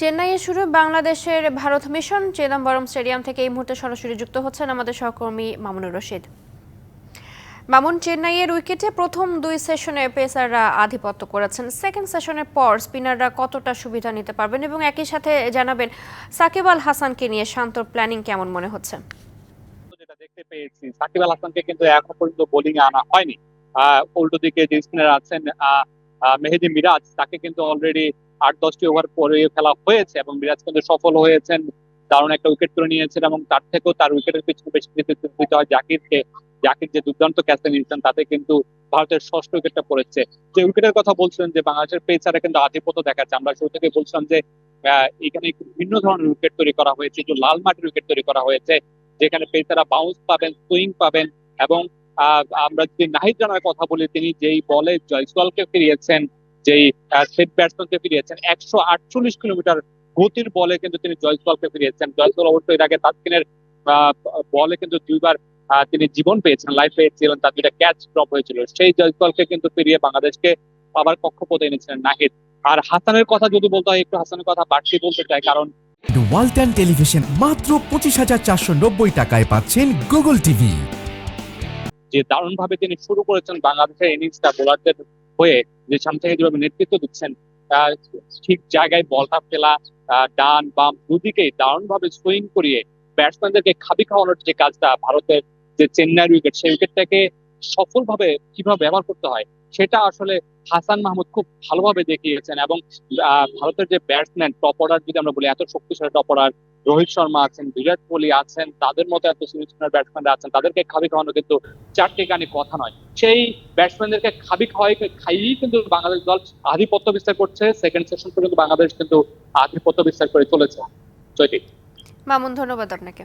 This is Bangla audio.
চেন্নাইয়ে শুরু বাংলাদেশের ভারত মিশন। চিদম্বরম স্টেডিয়াম থেকে এই মুহূর্তে সরাসরি যুক্ত হচ্ছেন আমাদের সহকর্মী মামুনুর রশিদ। মামুন, চেন্নাইয়ের উইকেটে প্রথম দুই সেশনে পেসাররা আধিপত্য করেছেন। সেকেন্ড সেশনের পর স্পিনাররা কতটা সুবিধা নিতে পারবেন এবং একই সাথে জানাবেন, সাকিব আল হাসানকে নিয়ে শান্তর প্ল্যানিং কেমন মনে হচ্ছে? দেখতে পেয়েছি, সাকিব আল হাসানকে কিন্তু এখন পর্যন্ত বোলিং আনা হয়নি। উল্টো দিকে যে স্পিনার আছেন মেহেদি মিরাজ, তাকে কিন্তু অলরেডি আট, দশটি ওভার পরে ফেলা হয়েছে এবং মিরাজ কিন্তু সফল হয়েছেন। দারুণ একটা উইকেট করে নিয়েছেন এবং তার থেকেও তার উইকেটের পিছনে বেশি দিতে হয়। জাকিরকে, জাকির যে দুর্দান্ত ক্যাচে নিয়েছেন, তাতে কিন্তু ভারতের ষষ্ঠ উইকেটটা পড়েছে। যে উইকেটের কথা বলছিলেন যে বাংলাদেশের পেসারে কিন্তু আধিপত্য দেখাচ্ছে, আমরা শুরু থেকে বলছিলাম যে এখানে ভিন্ন ধরনের উইকেট তৈরি করা হয়েছে, একটু লাল মাটির উইকেট তৈরি করা হয়েছে, যেখানে পেসাররা বাউন্স পাবেন সুইং পাবেন এবং আমরা যদি নাহিদ রানার কথা বলি, তিনি যেই বলে জয়সওয়ালকে ফিরিয়েছেন, যেই সেট ব্যাটসম্যানকে ফিরিয়েছেন, একশো আটচল্লিশ কিলোমিটার গতির বলে কিন্তু তিনি জয়সওয়ালকে ফিরিয়েছেন। জয়সওয়াল অবশ্য এর আগে তাৎক্ষণের বলে কিন্তু দুইবার তিনি জীবন পেয়েছেন লাইফ পেয়েছিলেন, তার দুইটা ক্যাচ ড্রপ হয়েছিল। সেই জয়সওয়ালকে কিন্তু ফিরিয়ে বাংলাদেশকে আবার কক্ষপথে এনেছিলেন নাহিদ। আর হাসানের কথা যদি বলতে হয়, একটু হাসানের কথা বাড়তি বলতে চাই, কারণ ওয়ালটন টেলিভিশন মাত্র পঁচিশ হাজার চারশো নব্বই টাকায় পাচ্ছেন গুগল টিভি যে দারুণ ভাবে তিনি শুরু করেছেন বাংলাদেশের ইনিংসটা বোলারদের হয়ে, যে সামনে থেকে যেভাবে নেতৃত্ব দিচ্ছেন ঠিক জায়গায় বলটা ফেলা ডান, বাম দুদিকেই দারুণ ভাবে সুইং করিয়ে ব্যাটসম্যানদেরকে খাবি খাওয়ানোর যে কাজটা, ভারতের যে চেন্নাইয়ের উইকেট সেই উইকেটটাকে সফলভাবে কীভাবে ব্যবহার করতে হয়, সেটা আসলে হাসান মাহমুদ খুব ভালোভাবে দেখিয়েছেন এবং ভারতের যে ব্যাটসম্যান টপ অর্ডার যদি আমরা বলি, এত শক্তিশালী টপ অর্ডার রোহিত শর্মা আছেন, বিরাট কোহলি আছেন, তাদের মতো এত সিরিয়াস ব্যাটসম্যানরা আছেন, তাদেরকে খাবি খাওয়ানো কিন্তু চারটে গানে কথা নয়। সেই ব্যাটসম্যানদেরকে খাবি খাওয়াই, খাইয়েই কিন্তু বাংলাদেশ দল আধিপত্য বিস্তার করছে সেকেন্ড সেশন পর্যন্ত বাংলাদেশ কিন্তু আধিপত্য বিস্তার করে চলেছে। মামুন, ধন্যবাদ আপনাকে।